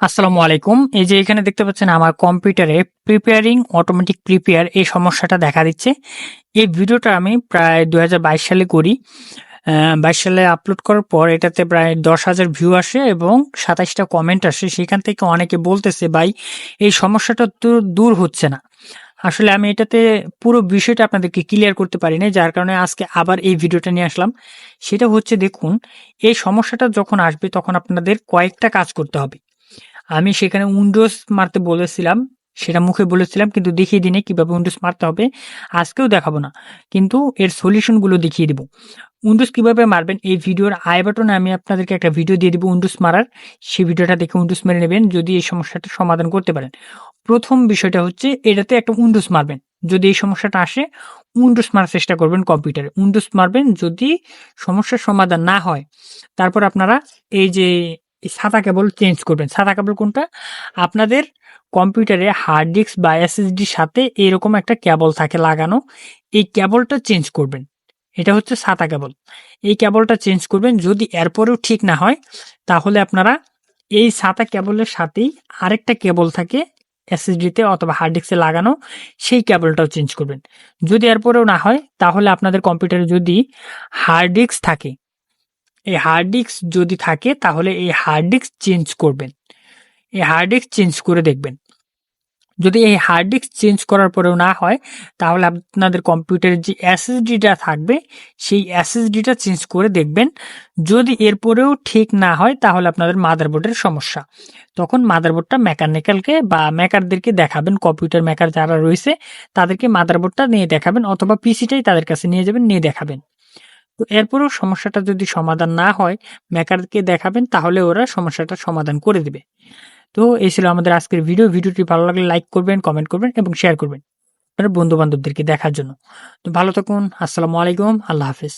আসসালামু আলাইকুম। এই যে এখানে দেখতে পাচ্ছেন আমার কম্পিউটারে প্রিপেয়ারিং অটোমেটিক প্রিপেয়ার এই সমস্যাটা দেখা দিচ্ছে। এই ভিডিওটা আমি প্রায় দুহাজার বাইশ সালে করি। বাইশ সালে আপলোড করার পর এটাতে প্রায় দশ হাজার ভিউ আসে এবং সাতাশটা কমেন্ট আসে। সেখান থেকে অনেকে বলতেছে, ভাই, এই সমস্যাটা তো দূর হচ্ছে না। আসলে আমি এটাতে পুরো বিষয়টা আপনাদেরকে ক্লিয়ার করতে পারি না যার কারণে আজকে আবার এই ভিডিওটা নিয়ে আসলাম। সেটা হচ্ছে দেখুন, এই সমস্যাটা যখন আসবে তখন আপনাদের কয়েকটা কাজ করতে হবে। আমি সেখানে উইন্ডোজ মারতে বলেছিলাম, সেটা মুখে বলেছিলাম, কিন্তু দেখিয়ে দিনে কীভাবে উইন্ডোজ মারতে হবে, আজকেও দেখাবো না। কিন্তু এর সলিউশনগুলো দেখিয়ে দিব। উইন্ডোজ কীভাবে মারবেন, এই ভিডিওর আই বাটনে আমি আপনাদেরকে একটা ভিডিও দিয়ে দিব উইন্ডোজ মারার। সেই ভিডিওটা দেখে উইন্ডোজ মেরে নেবেন, যদি এই সমস্যাটা সমাধান করতে পারেন। প্রথম বিষয়টা হচ্ছে, এটাতে একটা উইন্ডোজ মারবেন। যদি এই সমস্যাটা আসে, উইন্ডোজ মারার চেষ্টা করবেন কম্পিউটারে। উইন্ডোজ মারবেন যদি সমস্যার সমাধান না হয়, তারপর আপনারা এই যে এই সাদা কেবল চেঞ্জ করবেন। সাদা কেবল কোনটা? আপনাদের কম্পিউটারে হার্ড ডিস্ক বা এসএসডির সাথে এরকম একটা কেবল থাকে লাগানো। এই কেবলটা চেঞ্জ করবেন। এটা হচ্ছে সাদা কেবল। এই কেবলটা চেঞ্জ করবেন। যদি এরপরেও ঠিক না হয়, তাহলে আপনারা এই সাদা কেবলের সাথেই আরেকটা কেবল থাকে এসএসডিতে অথবা হার্ড ডিস্কে লাগানো, সেই কেবলটাও চেঞ্জ করবেন। যদি এরপরেও না হয়, তাহলে আপনাদের কম্পিউটারে যদি হার্ড ডিস্ক থাকে এই হার্ড ডিস্ক যদি থাকে, তাহলে এই হার্ড ডিস্ক চেঞ্জ করবেন। এই হার্ড ডিস্ক চেঞ্জ করে দেখবেন। যদি এই হার্ড ডিস্ক চেঞ্জ করার পরেও না হয়, তাহলে আপনাদের কম্পিউটারের যে এসএসডিটা থাকবে, সেই এসএসডিটা চেঞ্জ করে দেখবেন। যদি এরপরেও ঠিক না হয়, তাহলে আপনাদের মাদারবোর্ডের সমস্যা। তখন মাদারবোর্ডটা মেকানিক্যালকে বা মেকারদেরকে দেখাবেন কম্পিউটার মেকার যারা রয়েছে, তাদেরকে মাদারবোর্ডটা নিয়ে দেখাবেন, অথবা পিসিটাই তাদের কাছে নিয়ে যাবেন, নিয়ে দেখাবেন। তো এরপরও সমস্যাটা যদি সমাধান না হয় মেকারকে দেখাবেন, তাহলে ওরা সমস্যাটা সমাধান করে দেবে। তো এই ছিল আমাদের আজকের ভিডিও ভিডিওটি ভালো লাগলে লাইক করবেন কমেন্ট করবেন এবং শেয়ার করবেন আপনার বন্ধু বান্ধবদেরকে দেখার জন্য। তো ভালো থাকুন, আসসালামু আলাইকুম, আল্লাহ হাফিজ।